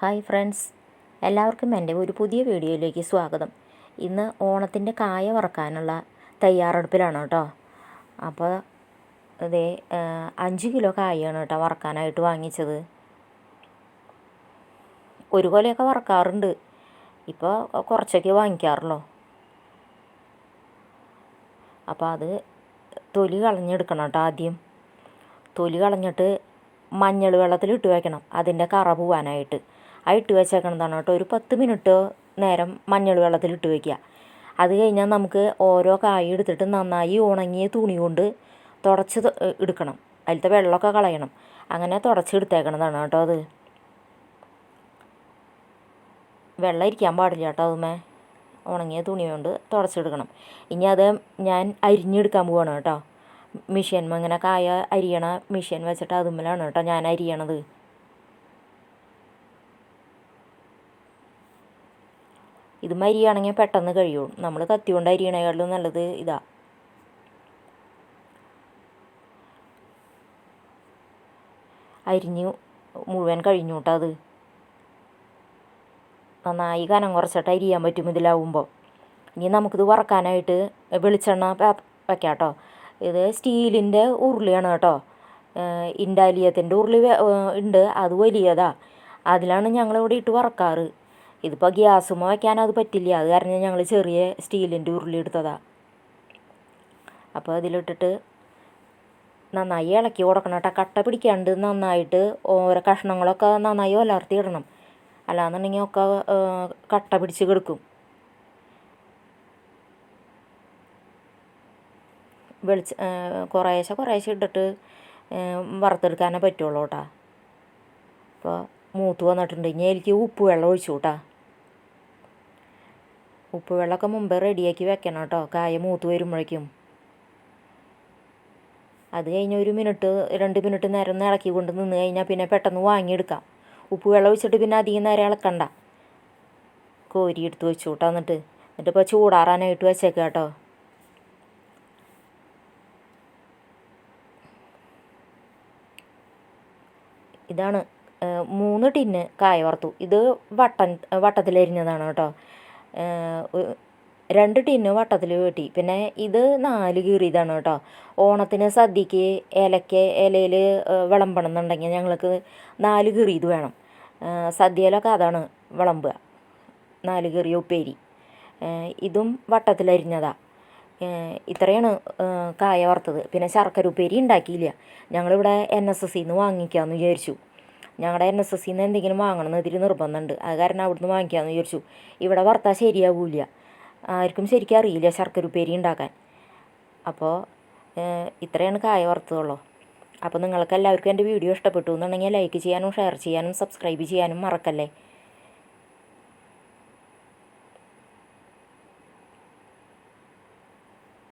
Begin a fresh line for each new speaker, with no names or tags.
Hi friends. എല്ലാവർക്കും എന്റെ ഒരു പുതിയ വീഡിയോയിലേക്ക് സ്വാഗതം. ഇന്ന് ഓണത്തിന്റെ കായ വറക്കാനുള്ള തയ്യാറെടുപ്പിലാണ് കേട്ടോ. അപ്പോൾ അതേ അഞ്ച് കിലോ കായയാണ് കേട്ടോ വറക്കാനായിട്ട് വാങ്ങിച്ചത്. ഒരു കൊലയൊക്കെ വറക്കാറുണ്ട്. ഇപ്പോൾ കുറച്ചൊക്കെ വാങ്ങിക്കാറുള്ളൂ. അപ്പോൾ അത് തൊലി കളഞ്ഞെടുക്കണം കേട്ടോ ആദ്യം. തൊലി കളഞ്ഞിട്ട് മഞ്ഞൾ വെള്ളത്തിൽ ഇട്ട് വയ്ക്കണം അതിന്റെ കറ പോവാനായിട്ട്. ആ ഇട്ട് വെച്ചേക്കണതാണ് കേട്ടോ. ഒരു പത്ത് മിനിറ്റ് നേരം മഞ്ഞൾ വെള്ളത്തിൽ ഇട്ട് വയ്ക്കുക അത് കഴിഞ്ഞാൽ നമുക്ക് ഓരോ കായ എടുത്തിട്ട് നന്നായി ഉണങ്ങിയ തുണി കൊണ്ട് തുടച്ച് എടുക്കണം. അതിലത്തെ വെള്ളമൊക്കെ കളയണം. അങ്ങനെ തുടച്ചെടുത്തേക്കണതാണ് കേട്ടോ അത്. വെള്ളം ഇരിക്കാൻ പാടില്ല കേട്ടോ അതുമേ. ഉണങ്ങിയ തുണി കൊണ്ട് തുടച്ചെടുക്കണം ഇനി അത് ഞാൻ അരിഞ്ഞെടുക്കാൻ പോവാണ് കേട്ടോ. മെഷീൻ ഇങ്ങനെ കായ അരിയണ മെഷീൻ വെച്ചിട്ട് അതുമ്മലാണ് കേട്ടോ ഞാൻ അരിയണത്. ഇത് അരിയാണെങ്കിൽ പെട്ടെന്ന് കഴിയും നമ്മൾ കത്തി കൊണ്ട് അരിയണേക്കാളും നല്ലത് ഇതാ. അരിഞ്ഞു മുഴുവൻ കഴിഞ്ഞു കേട്ടോ അത്. നന്നായി കനം കുറച്ചിട്ട് അരിയാൻ പറ്റും ഇതിലാവുമ്പോൾ ഇനി നമുക്കിത് വറക്കാനായിട്ട് വെളിച്ചെണ്ണ വയ്ക്കാം കേട്ടോ. ഇത് സ്റ്റീലിന്റെ ഉരുളിയാണ് കേട്ടോ. ഇൻഡാലിയത്തിന്റെ ഉരുളി ഉണ്ട്. അത് വലിയതാ. അതിലാണ് ഞങ്ങളിവിടെ ഇട്ട് വറക്കാറ്. ഇതിപ്പോൾ ഗ്യാസുമ്മ വയ്ക്കാനും അത് പറ്റില്ല. അത് കാരണം ഞങ്ങൾ ചെറിയ സ്റ്റീലിന്റെ ഉരുളി എടുത്തതാണ് അപ്പോൾ അതിലിട്ടിട്ട് നന്നായി ഇളക്കി കൊടുക്കണം കേട്ടോ. കട്ട പിടിക്കാണ്ട് നന്നായിട്ട് ഓരോ കഷ്ണങ്ങളൊക്കെ നന്നായി ഒലർത്തി ഇടണം. അല്ലാന്നുണ്ടെങ്കിൽ ഒക്കെ കട്ട പിടിച്ച് കിടക്കും. വെളിച്ച കുറേശ്ശെ കുറേശ്ശെ ഇട്ടിട്ട് വറുത്തെടുക്കാനേ പറ്റുള്ളൂ കേട്ടോ. അപ്പോൾ മൂത്ത് വന്നിട്ടുണ്ടെങ്കിൽ എനിക്ക് ഉപ്പ് വെള്ളം ഒഴിച്ചു കേട്ടോ. ഉപ്പ് വെള്ളമൊക്കെ മുമ്പേ റെഡിയാക്കി വെക്കണം കേട്ടോ. കായ മൂത്ത് വരുമ്പോഴേക്കും. അത് കഴിഞ്ഞ് ഒരു മിനിറ്റ് രണ്ട് മിനിറ്റ് നേരം ഒന്ന് ഇളക്കി കൊണ്ട് നിന്ന് കഴിഞ്ഞാൽ പിന്നെ പെട്ടെന്ന് വാങ്ങിയെടുക്കാം. ഉപ്പ് വെള്ളം ഒഴിച്ചിട്ട് പിന്നെ അധികം നേരം ഇളക്കണ്ട. കോരി എടുത്ത് വെച്ചു കേട്ടോ എന്നിട്ട്. എന്നിട്ട് ഇപ്പോൾ ചൂടാറാനായിട്ട് വെച്ചേക്കാം കേട്ടോ. ഇതാണ് മൂന്ന് ടിന്ന് കായ വറുത്തു. ഇത് വട്ടൻ വട്ടത്തിലരിഞ്ഞതാണ് കേട്ടോ. രണ്ട് ടിന്ന് വട്ടത്തിൽ വെട്ടി. പിന്നെ ഇത് നാല് കീറിയതാണ് കേട്ടോ. ഓണത്തിന് സദ്യക്ക് ഇലയ്ക്ക് ഇലയിൽ വിളമ്പണം എന്നുണ്ടെങ്കിൽ ഞങ്ങൾക്ക് നാല് കീറിയത് വേണം. സദ്യയിലൊക്കെ അതാണ് വിളമ്പുക. നാല് കീറിയ ഉപ്പേരി. ഇതും വട്ടത്തിലരിഞ്ഞതാ ഇത്രയാണ് കായ വറുത്തത്. പിന്നെ ശർക്കര ഉപ്പേരി ഉണ്ടാക്കിയില്ല. ഞങ്ങളിവിടെ എൻ എസ് എസ് സിന്ന് വാങ്ങിക്കാമെന്ന് വിചാരിച്ചു. ഞങ്ങളുടെ എൻ എസ് എസ് സിന്ന് എന്തെങ്കിലും വാങ്ങണം എന്ന് ഇതിൽ നിർബന്ധമുണ്ട് അത് കാരണം അവിടുന്ന് വാങ്ങിക്കാമെന്ന് വിചാരിച്ചു. ഇവിടെ വറുത്താൽ ശരിയാവില്ല. ആർക്കും ശരിക്കും അറിയില്ല ശർക്കര ഉപ്പേരി ഉണ്ടാക്കാൻ അപ്പോൾ ഇത്രയാണ് കായ വറുത്തതുള്ളൂ. അപ്പോൾ നിങ്ങൾക്ക് എല്ലാവർക്കും എന്റെ വീഡിയോ ഇഷ്ടപ്പെട്ടു എന്നുണ്ടെങ്കിൽ ലൈക്ക് ചെയ്യാനും ഷെയർ ചെയ്യാനും സബ്സ്ക്രൈബ് ചെയ്യാനും മറക്കല്ലേ?